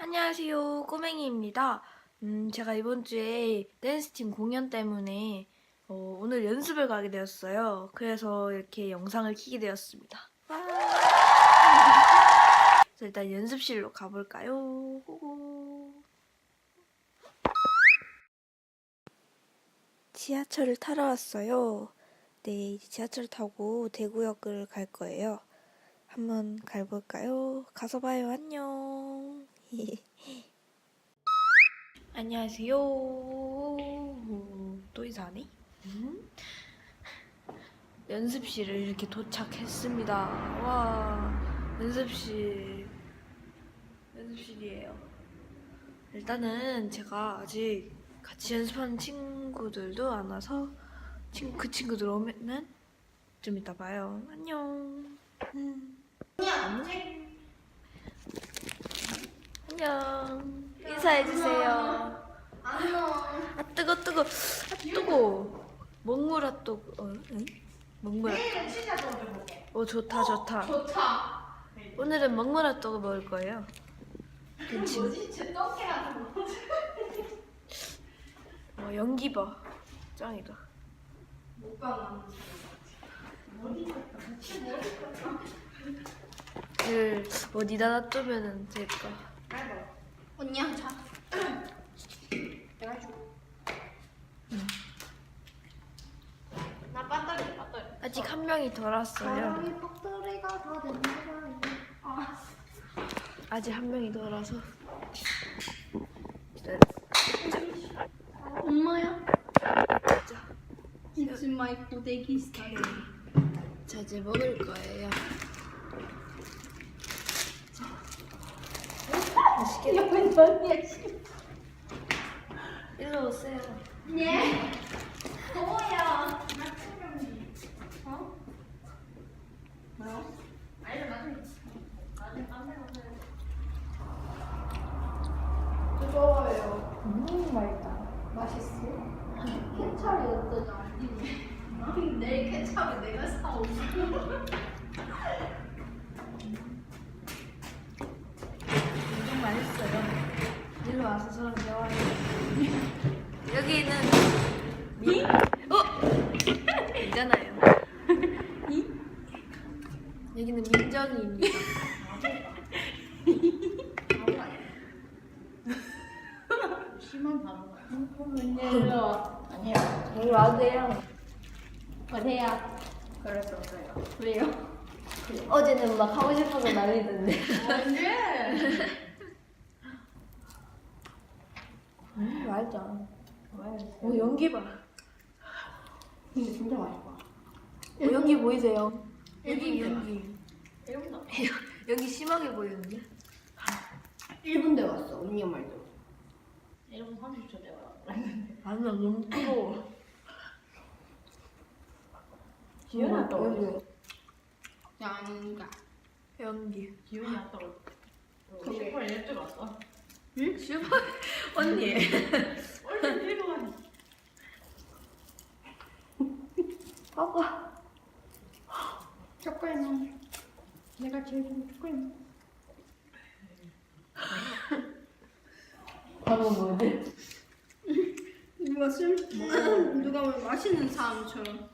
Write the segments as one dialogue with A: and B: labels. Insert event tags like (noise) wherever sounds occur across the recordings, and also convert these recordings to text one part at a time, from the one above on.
A: 안녕하세요. 꼬맹이입니다. 음, 제가 이번 주에 댄스팀 공연 때문에 어, 오늘 연습을 가게 되었어요. 그래서 이렇게 영상을 키게 되었습니다. 와! 그래서 일단 연습실로 가볼까요? 호호. 지하철을 타러 왔어요. 네, 이제 지하철 타고 대구역을 갈 거예요. 한번 가볼까요? 가서 봐요. 안녕. 안녕하세요. 또 인사하네? 음? 연습실을 이렇게 도착했습니다. 와, 연습실. 연습실이에요. 일단은 제가 아직 같이 연습하는 친구들도 안 와서 친, 그 친구들 오면은 좀 이따 봐요. 안녕. 음. 안녕. 인사해 주세요.
B: 안녕.
A: 아 뜨거 뜨거. 아 뜨거. 먹물 핫도그. 어, 응? 먹물 핫.
B: 내일은 치즈 좀 해볼게.
A: 오 좋다 좋다.
B: 좋다.
A: 오늘은 먹물 핫도그 먹을 거예요. 괜찮.
B: 뭐지? 제 떡이라는 거.
A: 어, 연기 봐. 짱이다.
B: 먹방 머리
A: 를 어디다 놔두면은 될까?
B: 언니야 자. 내가 줘. 나 배터리 배터리.
A: 아직 한 명이 덜 왔어요.
B: 사랑이 배터리가 다 된다. 아.
A: 아직 한 명이 덜 와서. 기다려.
B: 엄마야?
A: 자,
B: It's my 고데기 스타일.
A: 자 이제 먹을 거예요. 맛있겠다.
B: 언니야 씨.
A: 일로 오세요.
B: 예. 뭐야? 어? 뭐야? 아니 가서. 뜨거워요.
A: 음 맛있다.
B: 맛있어? 케찹이 어떠냐? 아니 내일 케찹을 내가 사오고.
A: 엄청 맛있어요. 일로 와서 저랑 대화해. 여기는 미? 어? 있잖아요.
B: 심한.
A: 여기.
B: 왜요?
A: 어제는 막 하고 싶어서 난리던데.
B: 언제?
A: 음, 맛있다. 오 연기 봐.
B: 근데 진짜 맛있다.
A: 어, 연기 보이세요? 여기
B: 일본
A: 연기.
B: 일본도.
A: 연기 심하게 보이는데?
B: 1분 돼 왔어 언니 말도 1분 30초 돼 왔어
A: 아니 나 너무 뜨거워.
B: 지연아,
A: 음, 여기
B: 양가
A: 연기.
C: 기운이 왔다고 슈퍼에 일찍 왔어
A: 응? 슈퍼 (laughs) 언니.
C: 얼른 들고 (laughs)
A: 봐봐.
B: 초콜릿 내가 제일 초콜릿
A: 방금 (laughs) 뭐지?
B: 누가 술 누가 왜 마시는 사람처럼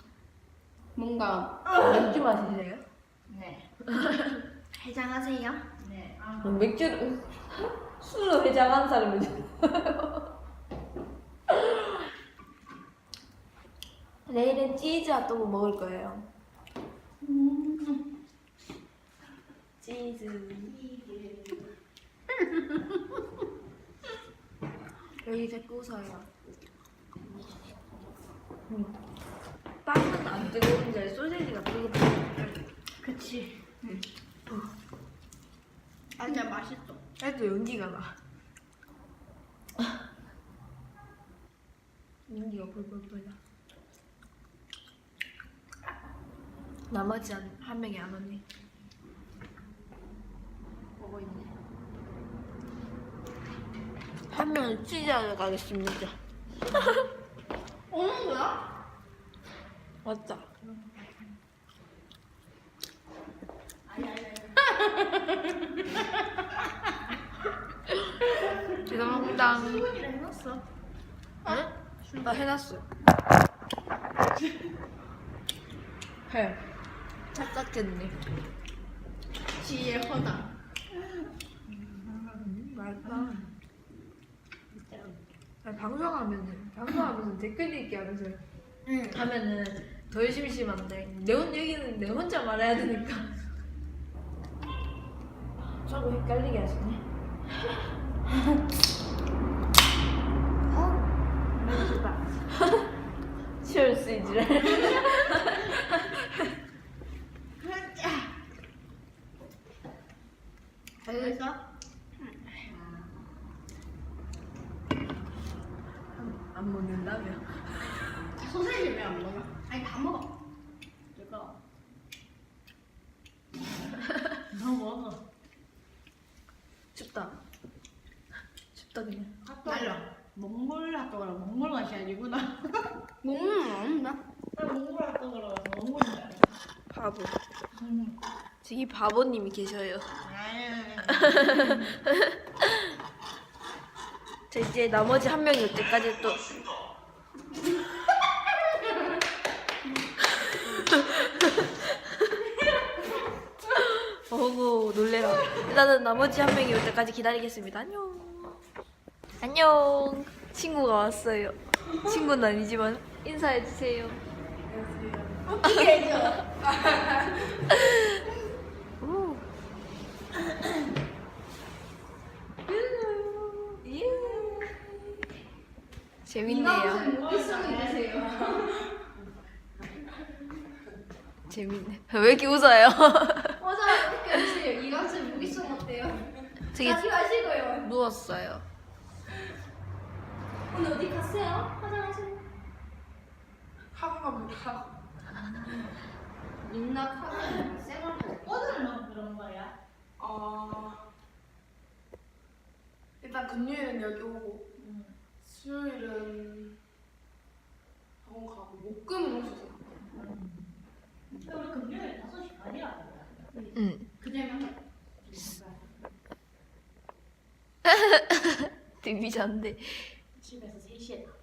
B: 뭔가
A: 맥주 마시세요?
C: 네. (laughs)
B: 해장하세요?
C: 네. 아,
A: 맥주를 술로 해장한 사람이지. (laughs) 내일은 치즈 핫도그 먹을 거예요.
B: 음.
A: 여기 자꾸 웃어요. 음. 빵은 안 뜨거운데 소세지가 뜨겁다.
B: 그치 응. 아 진짜 맛있어
A: 해도 연기가 나. 연기가 벌벌벌 나. 나머지 한, 한 명이 안 왔네. 보고 있네. 한 명은 치즈하러 가겠습니다. (laughs)
B: 오는 거야?
A: 맞다. (laughs) 죄송합니다.
C: 수분이라 해놨어.
A: 응? 나 해놨어. (laughs) 해. 착각했네.
B: 지혜 허다.
A: 맛있다. 아니, 방송하면은 방송하면서 댓글 읽기 하면서
B: 응.
A: 하면은 덜 심심한데 내혼 얘기는 내 혼자 말해야 되니까 자꾸 헷갈리게 하시네. (laughs) 치열 스이지래.
B: 잘했어?
A: 안 먹는다며. (laughs)
B: 소세지 왜 안 먹어? 아니 다 먹어.
C: 내가 (laughs) 너무 먹어.
A: 춥다. 춥다 그냥.
B: 날려.
C: 몽골 핫도그라 몽골 맛이 아니구나.
B: 먹는 거 없나?
C: 나 몽골 핫도그라 줄 알았어.
A: 바보.
C: 음.
A: 저기 바보님이 계셔요.
C: 아유. (laughs)
A: 자 이제 나머지 한 명이 올 때까지 또. (laughs) 어구 놀래라. 일단은 나머지 한 명이 올 때까지 기다리겠습니다. 안녕. 안녕. 친구가 왔어요. 친구는 아니지만 인사해주세요.
B: 어떻게 해줘? (laughs)
A: 오. 예. 재밌네요. (laughs) 재밌네 왜 이렇게 웃어요 (laughs)
B: 맞아, 어떻게 하세요? 이강수 무기성 어때요?
A: 저기
B: 가지 마시고요.
A: 누웠어요
B: 오늘 어디 갔어요? 화장하시고.
D: 학원 갑니다.
B: 민낯 하면 쌩얼
C: 오늘만 그런 거야.
D: 어, 일단 금요일은 여기 오고
C: 음.
D: 수요일은 학원 가고 목금은 오셔서
C: 근데 우리 금요일 5시 반이라 그러더라.
A: 응
B: 그냥
A: 데뷔자인데 (laughs)
C: 집에서 3시에 나.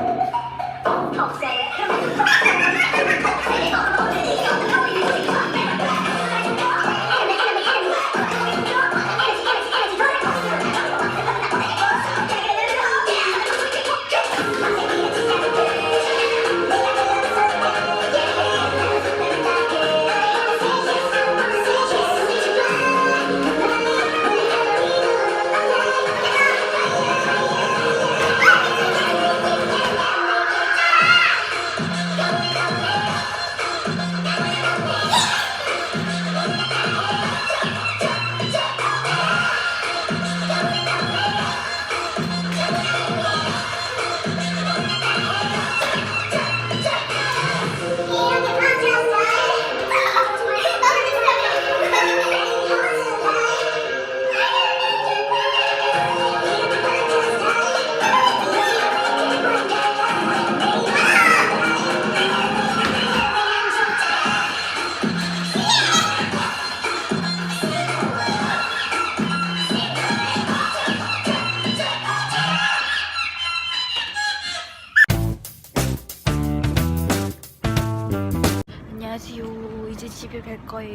A: Thank you.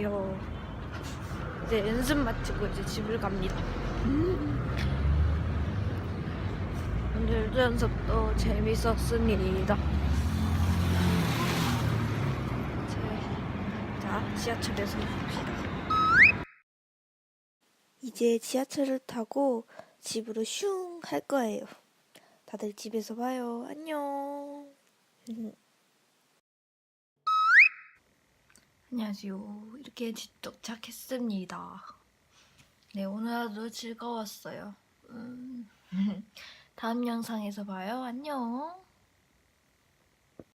A: 갈 거예요. 이제 연습 마치고 이제 집을 갑니다. 음. 오늘도 연습도 재밌었습니다. 제- 자, 지하철에서 봅시다. 이제 지하철을 타고 집으로 슝 할 거예요. 다들 집에서 봐요. 안녕. (laughs) 안녕하세요. 이렇게 집 도착했습니다. 네, 오늘 하루 즐거웠어요. 음, (laughs) 다음 영상에서 봐요. 안녕.